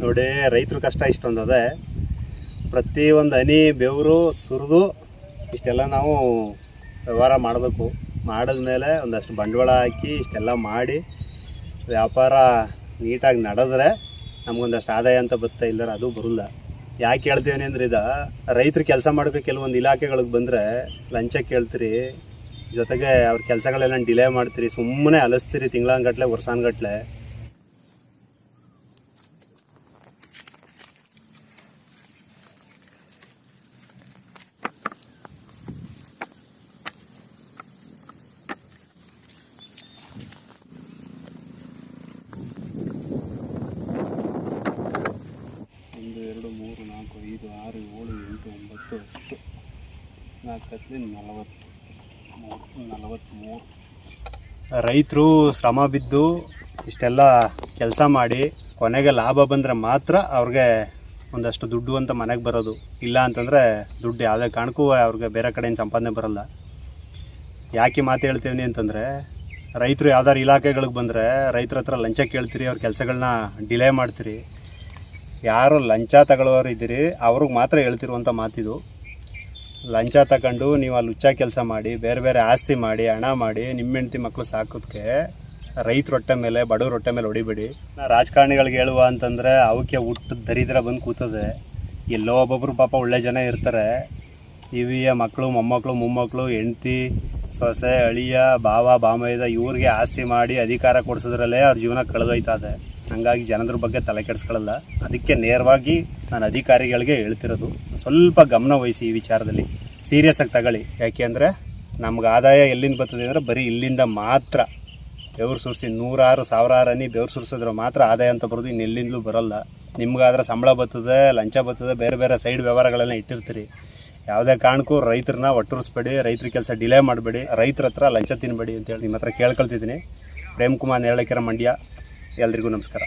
ನೋಡಿ, ರೈತರ ಕಷ್ಟ ಇಷ್ಟೊಂದು ಅದೇ. ಪ್ರತಿ ಒಂದು ಹನಿ, ಬೆವರು, ಸುರಿದು, ಇಷ್ಟೆಲ್ಲ ನಾವು ವ್ಯವಹಾರ ಮಾಡಬೇಕು. ಮಾಡಿದ್ಮೇಲೆ ಒಂದಷ್ಟು ಬಂಡವಾಳ ಹಾಕಿ ಇಷ್ಟೆಲ್ಲ ಮಾಡಿ ವ್ಯಾಪಾರ ನೀಟಾಗಿ ನಡೆದ್ರೆ ನಮಗೊಂದಷ್ಟು ಆದಾಯ ಅಂತ ಬರ್ತಾ ಇಲ್ಲರ ಅದು ಬರಲ್ಲ. ಯಾಕೆ ಹೇಳ್ತೀವಿ ಅಂದ್ರೆ ಇದು, ರೈತರು ಕೆಲಸ ಮಾಡೋಕೆ ಕೆಲವೊಂದು ಇಲಾಖೆಗಳಿಗೆ ಬಂದರೆ ಲಂಚ ಕೇಳ್ತೀರಿ, ಜೊತೆಗೆ ಅವ್ರ ಕೆಲಸಗಳೆಲ್ಲ ಡಿಲೇ ಮಾಡ್ತೀರಿ, ಸುಮ್ಮನೆ ಅಲಸ್ತೀರಿ ತಿಂಗಳಂಗಟ್ಲೆ ವರ್ಷಾನ್ಗಟ್ಲೆ ಐದು, ಆರು, ಏಳು, ಎಂಟು, ಒಂಬತ್ತು, ಹತ್ತು, ನಾಲ್ಕು, ಹತ್ತು, ನಲವತ್ತು, ಮೂರು, ನಲವತ್ತ್ಮೂರು. ರೈತರು ಶ್ರಮ ಬಿದ್ದು ಇಷ್ಟೆಲ್ಲ ಕೆಲಸ ಮಾಡಿ ಕೊನೆಗೆ ಲಾಭ ಬಂದರೆ ಮಾತ್ರ ಅವ್ರಿಗೆ ಒಂದಷ್ಟು ದುಡ್ಡು ಅಂತ ಮನೆಗೆ ಬರೋದು. ಇಲ್ಲ ಅಂತಂದರೆ ದುಡ್ಡು ಯಾವುದೇ ಕಾರಣಕ್ಕೂ ಅವ್ರಿಗೆ ಬೇರೆ ಕಡೆಯಿಂದ ಸಂಪಾದನೆ ಬರಲ್ಲ. ಯಾಕೆ ಮಾತು ಹೇಳ್ತೀನಿ ಅಂತಂದರೆ, ರೈತರು ಯಾವ್ದಾರು ಇಲಾಖೆಗಳಿಗೆ ಬಂದರೆ ರೈತರ ಹತ್ರ ಲಂಚ ಕೇಳ್ತೀರಿ, ಅವ್ರ ಕೆಲಸಗಳನ್ನ ಡಿಲೇ ಮಾಡ್ತೀರಿ. ಯಾರು ಲಂಚ ತಗೊಳ್ಳೋರು ಇದ್ದೀರಿ, ಅವ್ರಿಗೆ ಮಾತ್ರ ಹೇಳ್ತಿರುವಂಥ ಮಾತಿದು. ಲಂಚ ತಗೊಂಡು ನೀವು ಅಲ್ಲಿ ಹುಚ್ಚ ಕೆಲಸ ಮಾಡಿ, ಬೇರೆ ಬೇರೆ ಆಸ್ತಿ ಮಾಡಿ, ಹಣ ಮಾಡಿ, ನಿಮ್ಮ ಹೆಂಡತಿ ಮಕ್ಕಳು ಸಾಕೋದಕ್ಕೆ ರೈತ ಹೊಟ್ಟೆ ಮೇಲೆ, ಬಡವ್ರ ಹೊಟ್ಟೆ ಮೇಲೆ ಹೊಡಿಬೇಡಿ. ರಾಜಕಾರಣಿಗಳಿಗೆ ಹೇಳುವ ಅಂತಂದರೆ ಅವಕ್ಕೆ ಹುಟ್ಟು ದರಿದ್ರ ಬಂದು ಕೂತದೆ. ಎಲ್ಲೋ ಒಬ್ಬೊಬ್ರು ಪಾಪ ಒಳ್ಳೆ ಜನ ಇರ್ತಾರೆ. ಇವಿಯ ಮಕ್ಕಳು ಮೊಮ್ಮಕ್ಕಳು ಮೊಮ್ಮಕ್ಕಳು ಹೆಂಡ್ತಿ, ಸೊಸೆ, ಅಳಿಯ, ಭಾವ ಬಾಮೈದ ಇವ್ರಿಗೆ ಆಸ್ತಿ ಮಾಡಿ ಅಧಿಕಾರ ಕೊಡಿಸೋದ್ರಲ್ಲೇ ಅವ್ರ ಜೀವನ ಕಳೆದೋಯ್ತದೆ. ಹಂಗಾಗಿ ಜನದ್ರ ಬಗ್ಗೆ ತಲೆ ಕೆಡಿಸ್ಕೊಳ್ಳಲ್ಲ. ಅದಕ್ಕೆ ನೇರವಾಗಿ ನಾನು ಅಧಿಕಾರಿಗಳಿಗೆ ಹೇಳ್ತಿರೋದು, ಸ್ವಲ್ಪ ಗಮನ ವಹಿಸಿ ಈ ವಿಚಾರದಲ್ಲಿ. ಸೀರಿಯಸ್ ಆಗಿ ತಗೊಳ್ಳಿ. ಯಾಕೆ ಅಂದರೆ ನಮ್ಗೆ ಆದಾಯ ಎಲ್ಲಿಂದ ಬರ್ತದೆ ಅಂದರೆ ಬರೀ ಇಲ್ಲಿಂದ ಮಾತ್ರ. ಬೆವರು ಸುರಿಸಿ ನೂರಾರು, ಸಾವಿರಾರು ಅನಿ ಬೆವರು ಸುರಿಸಿದ್ರೆ ಮಾತ್ರ ಆದಾಯ ಅಂತ ಬರೋದು ಇನ್ನು ಎಲ್ಲಿಂದಲೂ ಬರೋಲ್ಲ. ನಿಮ್ಗಾದ್ರೆ ಸಂಬಳ ಬರ್ತದೆ, ಲಂಚ ಬರ್ತದೆ, ಬೇರೆ ಬೇರೆ ಸೈಡ್ ವ್ಯವಹಾರಗಳೆಲ್ಲ ಇಟ್ಟಿರ್ತೀರಿ. ಯಾವುದೇ ಕಾರಣಕ್ಕೂ ರೈತರನ್ನ ಒಟ್ಟುರಿಸ್ಬೇಡಿ, ರೈತರ ಕೆಲಸ ಡಿಲೇ ಮಾಡಬೇಡಿ, ರೈತರ ಹತ್ರ ಲಂಚ ತಿನ್ನಬೇಡಿ ಅಂತೇಳಿ ನಿಮ್ಮ ಹತ್ರ ಕೇಳ್ಕೊಳ್ತಿದ್ದೀನಿ. ಪ್ರೇಮ್ ಕುಮಾರ್ ನೇರಳೆಕೆರೆ ಮಂಡ್ಯ. ಎಲ್ರಿಗೂ ನಮಸ್ಕಾರ.